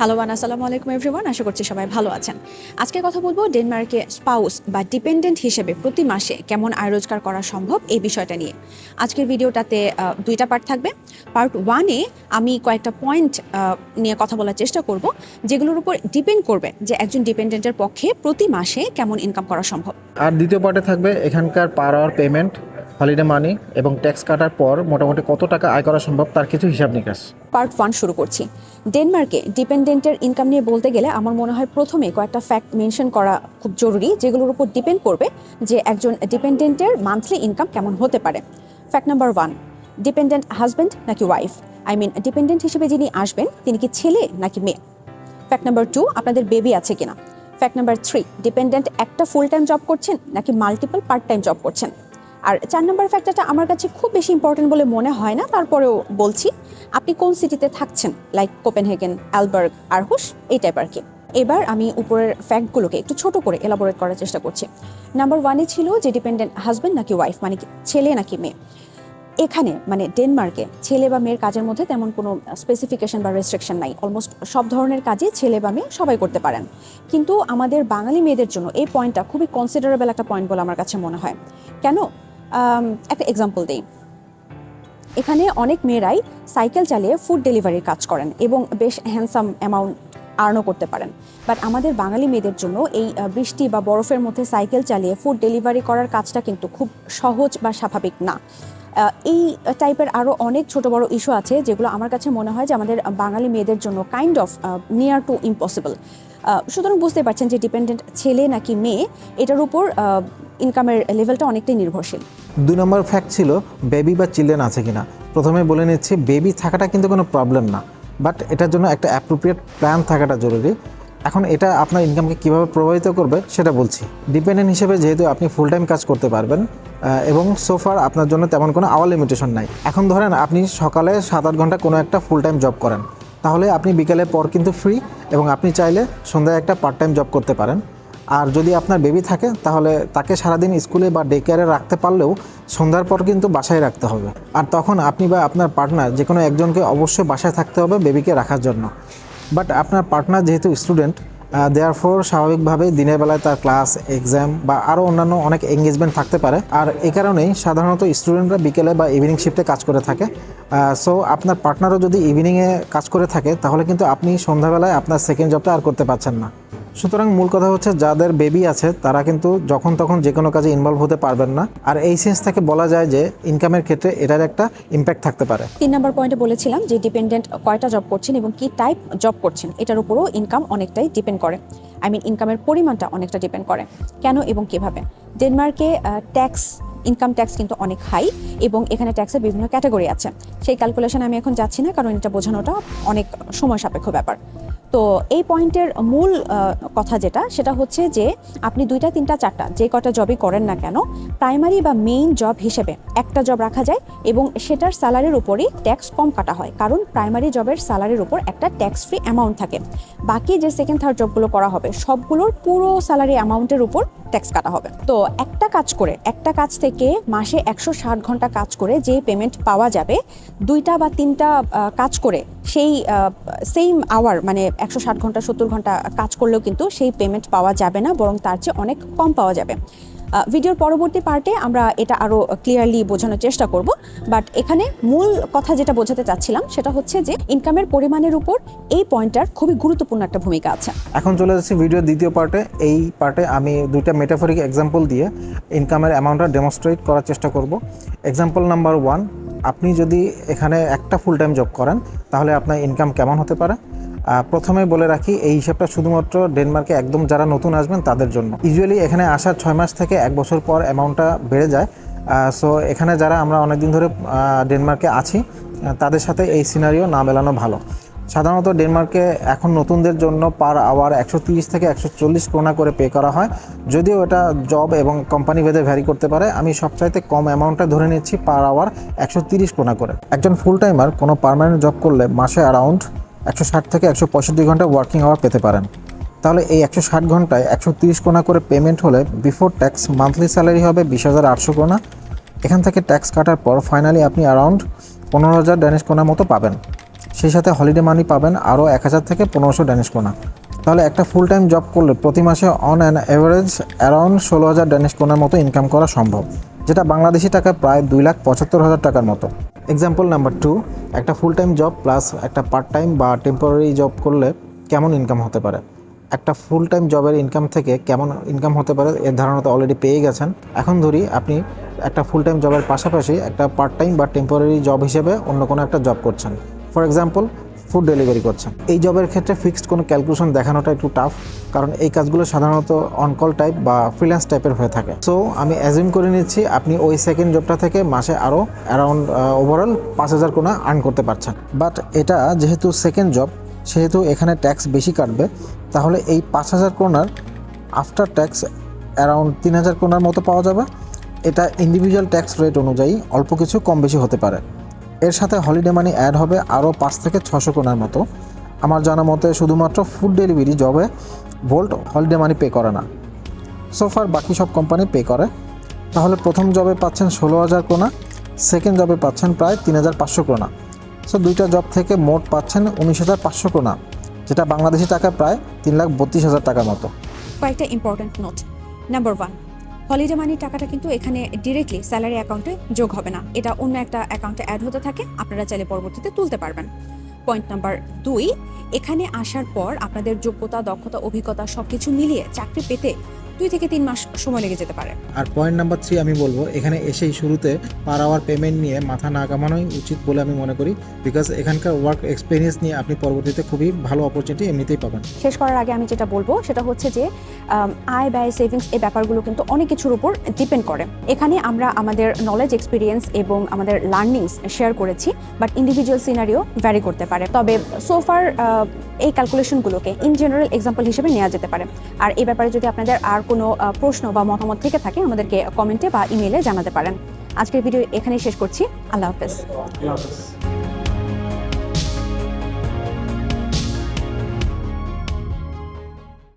Hello one আসসালামু আলাইকুম everyone আশা করছি সবাই ভালো আছেন। আজকে কথা বলব ডেনমার্কে স্পাউস বা ডিপেন্ডেন্ট হিসেবে প্রতি মাসে কেমন আয় রোজগার করা সম্ভব এই বিষয়টা নিয়ে। আজকের ভিডিওটাতে দুইটা পার্ট থাকবে। পার্ট ওয়ানে আমি কয়েকটা পয়েন্ট নিয়ে কথা বলার চেষ্টা করব, যেগুলোর উপর ডিপেন্ড করবে যে একজন ডিপেন্ডেন্টের পক্ষে প্রতি মাসে কেমন ইনকাম করা সম্ভব। আর দ্বিতীয় পার্টে থাকবে এখানকার per hour payment holiday money এবং ট্যাক্স কাটার পর মোটামুটি কত টাকা আয় করা সম্ভব তার কিছু হিসাব নিকাশ। পার্ট ওয়ান শুরু করছি। ডেনমার্কে ডিপেন্ডেন্টের ইনকাম নিয়ে বলতে গেলে আমার মনে হয় প্রথমে কয়েকটা ফ্যাক্ট মেনশন করা খুব জরুরি যেগুলোর উপর ডিপেন্ড করবে যে একজন ডিপেন্ডেন্টের মান্থলি ইনকাম কেমন হতে পারে। Fact number one dependent husband নাকি ওয়াইফ আই মিন ডিপেন্ডেন্ট হিসেবে যিনি আসবেন, তিনি কি ছেলে নাকি মেয়ে? ফ্যাক্ট নাম্বার টু আপনাদের বেবি আছে কিনা? ফ্যাক্ট নাম্বার থ্রি ডিপেন্ডেন্ট একটা ফুল টাইম জব করছেন নাকি মাল্টিপল পার্ট টাইম জব করছেন? আর চার নম্বর ফ্যাক্টরটা আমার কাছে খুব বেশি ইম্পর্টেন্ট বলে মনে হয় না, তারপরেও বলছি, আপনি কোন সিটিতে থাকছেন? লাইক কোপেনহেগেন অ্যালবার্গ আরহুস এই টাইপ আর কি। এবার আমি উপরের ফ্যাক্টগুলোকে একটু ছোট করে এলাবোরেট করার চেষ্টা করছি। নাম্বার ওয়ানে ছিল যে ডিপেন্ডেন্ট হাজব্যান্ড নাকি ওয়াইফ মানে ছেলে নাকি মেয়ে। এখানে মানে ডেনমার্কে ছেলে বা মেয়ের কাজের মধ্যে তেমন কোনো স্পেসিফিকেশন বা রেস্ট্রিকশন নাই। অলমোস্ট সব ধরনের কাজই ছেলে বা মেয়ে সবাই করতে পারেন। কিন্তু আমাদের বাঙালি মেয়েদের জন্য এই পয়েন্টটা খুবই কনসিডারেবল একটা পয়েন্ট বলে আমার কাছে মনে হয়। কেন? একটা এক্সাম্পল দেই। এখানে অনেক মেয়েরাই সাইকেল চালিয়ে ফুড ডেলিভারির কাজ করেন এবং বেশ হ্যান্ডসাম অ্যামাউন্ট আর্নও করতে পারেন। বাট আমাদের বাঙালি মেয়েদের জন্য এই বৃষ্টি বা বরফের মধ্যে সাইকেল চালিয়ে ফুড ডেলিভারি করার কাজটা কিন্তু খুব সহজ বা স্বাভাবিক না। এই টাইপের আরও অনেক ছোট বড় ইস্যু আছে যেগুলো আমার কাছে মনে হয় যে আমাদের বাঙালি মেয়েদের জন্য kind of near to impossible সুতরাং বুঝতে পারছেন যে ডিপেন্ডেন্ট ছেলে নাকি মেয়ে, এটার উপর ইনকামের লেভেলটা অনেকটাই নির্ভরশীল। দুই নম্বর ফ্যাক্ট ছিল বেবি বা চিলড্রেন আছে কিনা। প্রথমে বলে নিচ্ছি বেবি থাকাটা কিন্তু কোনো প্রবলেম না। বাট এটার জন্য একটা অ্যাপ্রোপ্রিয়েট প্ল্যান থাকাটা জরুরি। এখন এটা আপনার ইনকামকে কীভাবে প্রভাবিত করবে, সেটা বলছি। ডিপেন্ডেন্ট হিসেবে যেহেতু আপনি ফুল টাইম কাজ করতে পারবেন এবং সোফার আপনার জন্য তেমন কোনো আওয়ার লিমিটেশন নাই। এখন ধরেন আপনি সকালে সাত আট ঘণ্টা কোনো একটা ফুল টাইম জব করেন। তাহলে আপনি বিকেলের পর কিন্তু ফ্রি এবং আপনি চাইলে সন্ধ্যায় একটা পার্ট টাইম জব করতে পারেন। আর যদি আপনার বেবি থাকে, তাহলে তাকে সারাদিন স্কুলে বা ডে কেয়ারে রাখতে পারলেও সন্ধ্যার পর কিন্তু বাসায় রাখতে হবে। আর তখন আপনি বা আপনার পার্টনার যে কোনো একজনকে অবশ্যই বাসায় থাকতে হবে বেবিকে রাখার জন্য। বাট আপনার পার্টনার যেহেতু স্টুডেন্ট দেয়ার ফোর স্বাভাবিকভাবেই দিনের বেলায় তার ক্লাস এক্সাম বা আরও অন্যান্য অনেক এঙ্গেজমেন্ট থাকতে পারে। আর এ কারণেই সাধারণত স্টুডেন্টরা বিকেলে বা ইভিনিং শিফটে কাজ করে থাকে। সো আপনার পার্টনারও যদি ইভিনিংয়ে কাজ করে থাকে, তাহলে কিন্তু আপনি সন্ধ্যাবেলায় আপনার সেকেন্ড জবটা আর করতে পারছেন না। সুতরাং মূল কথা হচ্ছে, যাদের বেবি আছে, তারা কিন্তু যখন তখন যে কোনো কাজে ইনভলভ হতে পারবেন না। আর এই সেন্স থেকে বলা যায় যে ইনকামের ক্ষেত্রে এটার একটা ইম্প্যাক্ট থাকতে পারে। তিন নম্বর পয়েন্টে বলেছিলাম যে ডিপেন্ডেন্ট কয়টা জব করছেন এবং কি টাইপ জব করছেন, এটার উপরও ইনকাম অনেকটাই ডিপেন্ড করে। আই মিন ইনকামের পরিমাণটা অনেকটা ডিপেন্ড করে। কেন এবং কীভাবে? ডেনমার্কে ট্যাক্স ইনকাম ট্যাক্স কিন্তু অনেক হাই এবং এখানে ট্যাক্সের বিভিন্ন ক্যাটাগরি আছে। সেই ক্যালকুলেশন আমি এখন যাচ্ছি না, কারণ এটা বোঝানোটা অনেক সময় সাপেক্ষ ব্যাপার। তো এই পয়েন্টের মূল কথা যেটা, সেটা হচ্ছে যে আপনি দুইটা, তিনটা, চারটা যে কটা জবই করেন না কেন প্রাইমারি বা মেইন জব হিসেবে একটা জব রাখা যায় এবং সেটার স্যালারির উপরই ট্যাক্স কম কাটা হয়। কারণ প্রাইমারি জবের স্যালারির উপর একটা ট্যাক্স ফ্রি অ্যামাউন্ট থাকে। বাকি যে সেকেন্ড থার্ড জবগুলো করা হবে, সবগুলোর পুরো স্যালারি অ্যামাউন্টের উপর ট্যাক্স কাটা হবে। তো একটা কাজ করে, একটা কাজ থেকে মাসে একশো ষাট ঘণ্টা কাজ করে যে পেমেন্ট পাওয়া যাবে, দুইটা বা তিনটা কাজ করে সেই সেম আওয়ার মানে একশো ষাট ঘণ্টা, সত্তর ঘণ্টা কাজ করলেও কিন্তু সেই পেমেন্ট পাওয়া যাবে না, বরং তার চেয়ে অনেক কম পাওয়া যাবে। ভিডিওর পরবর্তী পার্টে আমরা এটা আরও ক্লিয়ারলি বোঝানোর চেষ্টা করব বাট এখানে মূল কথা যেটা বোঝাতে চাচ্ছিলাম সেটা হচ্ছে যে ইনকামের পরিমাণের উপর এই পয়েন্টটার খুবই গুরুত্বপূর্ণ একটা ভূমিকা আছে। এখন চলে যাচ্ছি ভিডিওর দ্বিতীয় পার্টে এই পার্টে আমি দুইটা মেটাফরিক এক্সাম্পল দিয়ে ইনকামের অ্যামাউন্টটা ডেমনস্ট্রেট করার চেষ্টা করব। এক্সাম্পল নাম্বার ওয়ান আপনি যদি এখানে একটা ফুল টাইম জব করেন, তাহলে আপনার ইনকাম কেমন হতে পারে? প্রথমে বলে রাখি, এই হিসাবটা শুধুমাত্র ডেনমার্কে একদম যারা নতুন আসবেন, তাদের জন্য। ইউজুয়ালি এখানে আসার ছয় মাস থেকে এক বছর পর অ্যামাউন্টটা বেড়ে যায়। সো এখানে যারা আমরা অনেকদিন ধরে ডেনমার্কে আছি তাদের সাথে এই সিনারিও না মেলানো ভালো। সাধারণত ডেনমার্কে এখন নতুনদের জন্য পার আওয়ার একশো তিরিশ থেকে একশো চল্লিশ ক্রোনা করে পে করা হয়। যদিও এটা জব এবং কোম্পানি ভেদে ভ্যারি করতে পারে। আমি সবচাইতে কম অ্যামাউন্টটা ধরে নিচ্ছি পার আওয়ার একশো তিরিশ ক্রোনা করে। একজন ফুল টাইমার কোনো পার্মানেন্ট জব করলে মাসে অ্যারাউন্ড একশো ষাট থেকে একশো পঁয়ষট্টি ঘণ্টা ওয়ার্কিং আওয়ার পেতে পারেন। তাহলে এই একশো ষাট ঘন্টায় একশো তিরিশ কোনা করে পেমেন্ট হলে বিফোর ট্যাক্স মান্থলি স্যালারি হবে বিশ হাজার আটশো কোনা এখান থেকে ট্যাক্স কাটার পর ফাইনালি আপনি অ্যারাউন্ড পনেরো হাজার ড্যানিশ কোনার মতো পাবেন। সেই সাথে হলিডে মানি পাবেন আরও এক হাজার থেকে পনেরোশো ড্যানিশ কোনা তাহলে একটা ফুল টাইম জব করলে প্রতি মাসে অন অ্যান অ্যাভারেজ অ্যারাউন্ড ষোলো হাজার ড্যানিশ কোনার মতো ইনকাম করা সম্ভব, যেটা বাংলাদেশি টাকায় প্রায় দুই লাখ পঁচাত্তর হাজার টাকার মতো। এক্সাম্পল নাম্বার টু একটা ফুল টাইম জব প্লাস একটা পার্ট টাইম বা টেম্পোরারি জব করলে কেমন ইনকাম হতে পারে? একটা ফুল টাইম জবের ইনকাম থেকে কেমন ইনকাম হতে পারে এর ধারণা তো অলরেডি পেয়ে গেছেন। এখন ধরি আপনি একটা ফুল টাইম জবের পাশাপাশি একটা পার্ট টাইম বা টেম্পোরারি জব হিসেবে অন্য কোনো একটা জব করছেন। ফর এক্সাম্পল ফুড ডেলিভারি করছেন এই জবের ক্ষেত্রে ফিক্সড কোনো ক্যালকুলেশন দেখানোটা একটু টাফ কারণ এই কাজগুলো সাধারণত অনকল টাইপ বা ফ্রিল্যান্স টাইপের হয়ে থাকে। সো আমি অ্যাজিউম করে নিচ্ছি, আপনি ওই সেকেন্ড জবটা থেকে মাসে আরও অ্যারাউন্ড ওভারঅল পাঁচ হাজার কোনো আর্ন করতে পারছেন। বাট এটা যেহেতু সেকেন্ড জব সেহেতু এখানে ট্যাক্স বেশি কাটবে, তাহলে এই পাঁচ হাজার কোনার আফটার ট্যাক্স অ্যারাউন্ড তিন হাজার কোনার মতো পাওয়া যাবে। এটা ইন্ডিভিজুয়াল ট্যাক্স রেট অনুযায়ী অল্প কিছু কম বেশি হতে পারে। এর সাথে হলিডে মানি অ্যাড হবে আরও পাঁচ থেকে ছশো কোনার মতো। আমার জানা মতে শুধুমাত্র ফুড ডেলিভারি জবে ভোল্ট হলিডে মানি পে করে না। সোফার বাকি সব কোম্পানি পে করে। তাহলে প্রথম জবে পাচ্ছেন ষোলো হাজার কোনা সেকেন্ড জবে পাচ্ছেন প্রায় তিন হাজার পাঁচশো কোনা সো দুইটা জব থেকে মোট পাচ্ছেন উনিশ হাজার পাঁচশো কোনা যেটা বাংলাদেশি টাকা প্রায় তিন লাখ বত্রিশ হাজার টাকার মতো। কয়েকটা important note number one holiday মানির টাকাটা কিন্তু এখানে ডিরেক্টলি স্যালারি অ্যাকাউন্টে যোগ হবে না। এটা অন্য একটা অ্যাকাউন্টে অ্যাড হতে থাকে, আপনারা চাইলে পরবর্তীতে তুলতে পারবেন। পয়েন্ট নাম্বার দুই, এখানে আসার পর আপনাদের যোগ্যতা, দক্ষতা, অভিজ্ঞতা সব কিছু মিলিয়ে চাকরি পেতে দুই থেকে তিন মাস সময় লেগে যেতে পারে। আর পয়েন্ট নাম্বার থ্রি আমি বলব এখানে এসেই শুরুতে পার আওয়ার পেমেন্ট নিয়ে মাথা না কামানোই উচিত বলে আমি মনে করি বিকজ এখানকার ওয়ার্ক এক্সপিরিয়েন্স নিয়ে আপনি পরবর্তীতে খুবই ভালো অপরচুনিটি এমনিতেই পাবেন। শেষ করার আগে আমি যেটা বলব সেটা হচ্ছে যে আয় ব্যয় সেভিংস এই ব্যাপারগুলো কিন্তু অনেক কিছুর উপর ডিপেন্ড করে। এখানে আমরা আমাদের নলেজ এক্সপিরিয়েন্স এবং আমাদের লার্নিংস শেয়ার করেছি বাট ইন্ডিভিজুয়াল সিনারিও ভ্যারি করতে পারে। তবে সোফার এই ক্যালকুলেশনগুলোকে ইন জেনারেল এক্সাম্পল হিসেবে নেওয়া যেতে পারে। আর এই ব্যাপারে যদি আপনাদের আর কোনো প্রশ্ন বা মতামত থেকে থাকে, আমাদেরকে কমেন্টে বা ইমেলে জানাতে পারেন। আজকের ভিডিও এখানেই শেষ করছি। আল্লাহ হাফেজ।